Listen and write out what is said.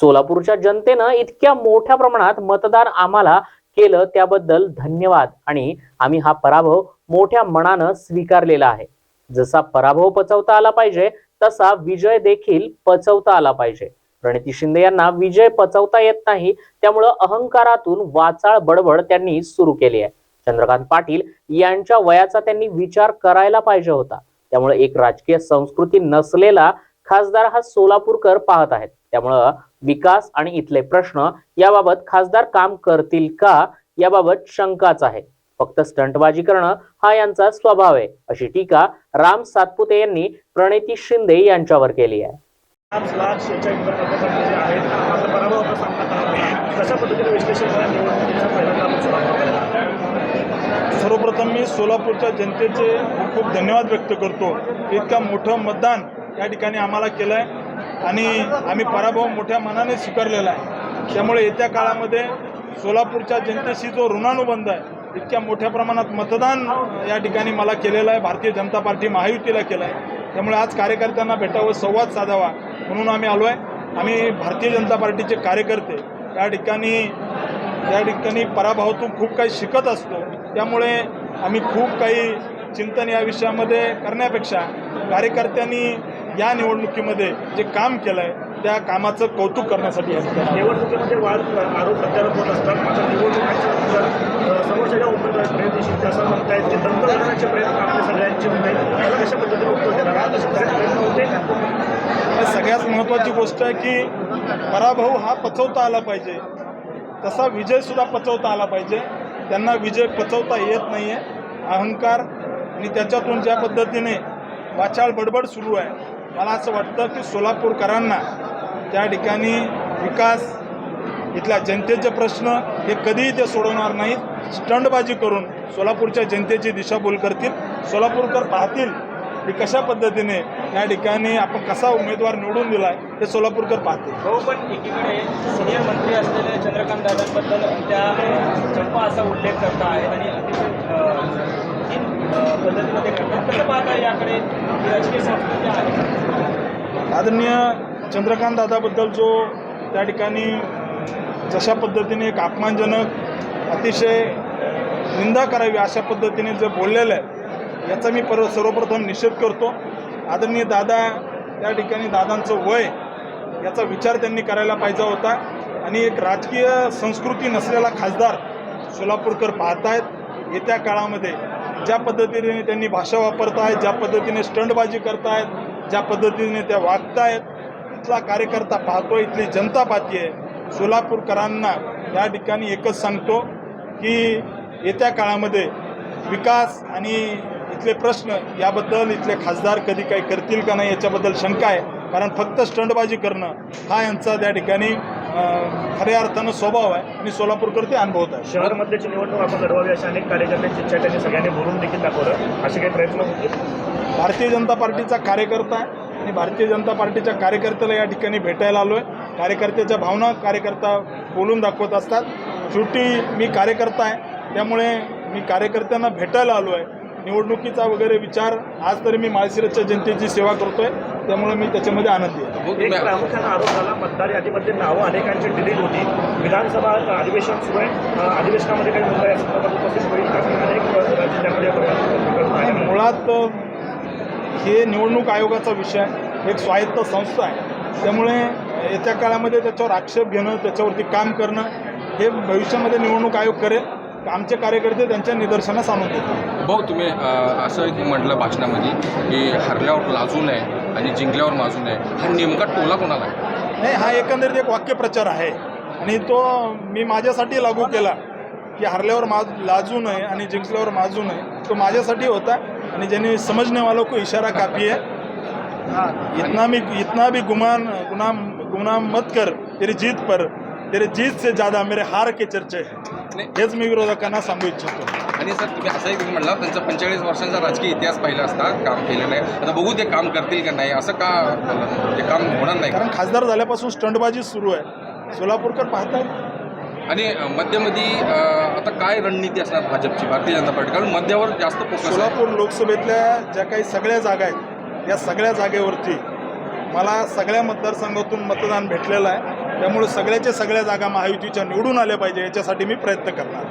सोलापूरच्या जनतेनं इतक्या मोठ्या प्रमाणात मतदान आम्हाला केलं त्याबद्दल धन्यवाद. आणि आम्ही हा पराभव मोठ्या मनानं स्वीकारलेला आहे. जसा पराभव पचवता आला पाहिजे तसा विजय देखील पचवता आला पाहिजे. प्रणिती शिंदे यांना विजय पचवता येत नाही त्यामुळं अहंकारातून वाचाळ बडबड त्यांनी सुरू केली आहे. चंद्रकांत पाटील यांच्या वयाचा त्यांनी विचार करायला पाहिजे होता. त्यामुळे एक राजकीय संस्कृती नसलेला खासदार हा सोलापूरकर पाहत आहेत. त्यामुळं विकास आणि इथले प्रश्न याबाबत खासदार काम करतील का याबाबत शंकाच आहे. फक्त स्टंटबाजी करणं हा यांचा स्वभाव आहे अशी टीका राम सातपुते यांनी प्रणिती शिंदे यांच्यावर केली आहे. सर्वप्रथम मी सोलापूरच्या जनतेचे खूप धन्यवाद व्यक्त करतो. इतकं मोठं मतदान या ठिकाणी आम्हाला केलं आहे आणि आम्ही पराभव मोठ्या मनाने स्वीकारलेला आहे. त्यामुळे येत्या काळामध्ये सोलापूरच्या जनतेशी जो ऋणानुबंध आहे इतक्या मोठ्या प्रमाणात मतदान या ठिकाणी मला केलेलं आहे. भारतीय जनता पार्टी महायुतीला केलं आहे त्यामुळे आज कार्यकर्त्यांना भेटावं संवाद साधावा म्हणून आम्ही आलो आहे आम्ही भारतीय जनता पार्टीचे कार्यकर्ते या ठिकाणी या ठिकाणी पराभवातून खूप काही शिकत असतो. त्यामुळे आम्ही खूप काही चिंतन या विषयामध्ये करण्यापेक्षा कार्यकर्त्यांनी या निवडणुकीमध्ये जे काम केलं आहे त्या कामाचं कौतुक करण्यासाठी ठिकाणी निवडणुकीमध्ये वाद आरोप प्रत्यारोप होत असतात. मात्र निवडणुकीच्या समोरच्या ज्या उमेदवार प्रयत्नशील ते असं म्हणतायत की दंत करण्याचे प्रयत्न आपल्या सगळ्यांचे होत आहेत. याला कशा पद्धतीने उत्तर देणार? प्रयत्न होते? सगळ्यात महत्त्वाची गोष्ट आहे की पराभव हा पचवता आला पाहिजे. तसा विजयसुद्धा पचवता आला पाहिजे. त्यांना विजय पचवता येत नाही आहे अहंकार आणि त्याच्यातून ज्या पद्धतीने वाचाळ बडबड सुरू आहे मला असं वाटतं की सोलापूरकरांना त्या ठिकाणी विकास इथल्या जनतेचे प्रश्न हे कधीही ते सोडवणार नाहीत स्टंटबाजी करून सोलापूरच्या जनतेची दिशाभूल करतील. सोलापूरकर पाहतील की कशा पद्धतीने या ठिकाणी आपण कसा उमेदवार निवडून दिला आहे ते सोलापूरकर पाहतील. हो पण एकीकडे सिनियर मंत्री असलेले चंद्रकांत दादांबद्दल त्या चंपा असा उल्लेख करता आहेत आणि अतिशय अ, कसं पाहता याकडे? राजकीय संस्कृती आहे. आदरणीय चंद्रकांत दादाबद्दल जो त्या ठिकाणी जशा पद्धतीने एक अपमानजनक अतिशय निंदा करावी अशा पद्धतीने जे बोललेलं आहे याचा मी पर सर्वप्रथम निषेध करतो. आदरणीय दादा त्या ठिकाणी दादांचं वय याचा विचार त्यांनी करायला पाहिजे होता. आणि एक राजकीय संस्कृती नसलेला खासदार सोलापूरकर पाहतायत येत्या काळामध्ये ज्या पद्धतीने त्यांनी भाषा वापरतायत ज्या पद्धतीने स्टंटबाजी करतायत ज्या पद्धतीने त्या वागतायत इथला कार्यकर्ता पाहतो इथली जनता पाहते आहे. सोलापूरकरांना या ठिकाणी एकच सांगतो की येत्या काळामध्ये विकास आणि इथले प्रश्न याबद्दल इथले खासदार कधी काही करतील का नाही याच्याबद्दल शंका आहे. कारण फक्त स्टंटबाजी करणं हा यांचा त्या ठिकाणी खऱ्या अर्थानं स्वभाव आहे. आणि सोलापूरकर ते अनुभवत आहे. शहरमध्येची निवडणूक आपण लढवावी अशा अनेक कार्यकर्त्यांची इच्छा त्यांनी सगळ्यांनी बोलून देखील दाखवलं. असे काही प्रयत्न होतील भारतीय जनता पार्टीचा कार्यकर्ता आहे. आणि भारतीय जनता पार्टीच्या कार्यकर्त्याला या ठिकाणी भेटायला आलो आहे कार्यकर्त्याच्या भावना कार्यकर्ता बोलून दाखवत असतात. शेवटी मी कार्यकर्ता आहे. त्यामुळे मी कार्यकर्त्यांना भेटायला आलो आहे निवडणुकीचा वगैरे विचार आज तरी मी माळशिरसच्या जनतेची सेवा करतोय त्यामुळे मी त्याच्यामध्ये आनंदी आहे. एक प्रामुख्याने आरोप झाला मतदार यादीमध्ये नावं अनेकांची डिलीट होती. विधानसभा अधिवेशन सुरू आहे. अ, अधिवेशनामध्ये काही मुद्दा या संदर्भात उपस्थित होईल का अनेक जिल्ह्यामध्ये पाहायला मिळालं. मुळात अ, हे निवडणूक आयोगाचा विषय आहे. एक स्वायत्त संस्था आहे. त्यामुळे येत्या काळामध्ये त्याच्यावर आक्षेप घेणं त्याच्यावरती काम करणं हे भविष्यामध्ये निवडणूक आयोग करेल. आमचे कार्यकर्ते त्यांच्या निदर्शनास आणून देतील भाऊ तुम्ही असं एक म्हटलं भाषणामध्ये की हरल्यावर लाजू नये आणि जिंकल्यावर माजू नये. हा नेमका टोला कोणाला आहे? नाही हा एकंदरीत एक वाक्यप्रचार आहे. आणि तो मी माझ्यासाठी लागू केला की हरल्यावर माज लाजू नये आणि जिंकल्यावर माजू नये. तो माझ्यासाठी होता आणि ज्यांनी समजने वालों को इशारा काफी है. इतना भी इतना भी गुमान गुनाम गुनाम मत कर तेरी जीत पर तेरे जीत से ज़्यादा मेरे हार के चर्चे नाही. हेच मी विरोधकांना सांगू इच्छितो आणि सर तुम्ही असंही तुम्ही म्हणला त्यांचा पंचेचाळीस वर्षांचा राजकीय इतिहास पाहिला असता काम केलेलं आहे आता बघू ते काम करतील का नाही असं का? ते काम होणार नाही? कारण खासदार झाल्यापासून स्टंटबाजी सुरू आहे सोलापूरकर पाहतात आणि अ, आता काय रणनीती असणार भाजपची भारतीय जनता पार्टी कारण मध्यावर जास्त फोकस सोलापूर लोकसभेतल्या ज्या काही सगळ्या जागा आहेत या सगळ्या जागेवरती मला सगळ्या मतदारसंघातून मतदान भेटलेलं आहे त्यामुळे सगळ्याच्या सगळ्या जागा महायुतीच्या निवडून आल्या पाहिजे याच्यासाठी मी प्रयत्न करणार.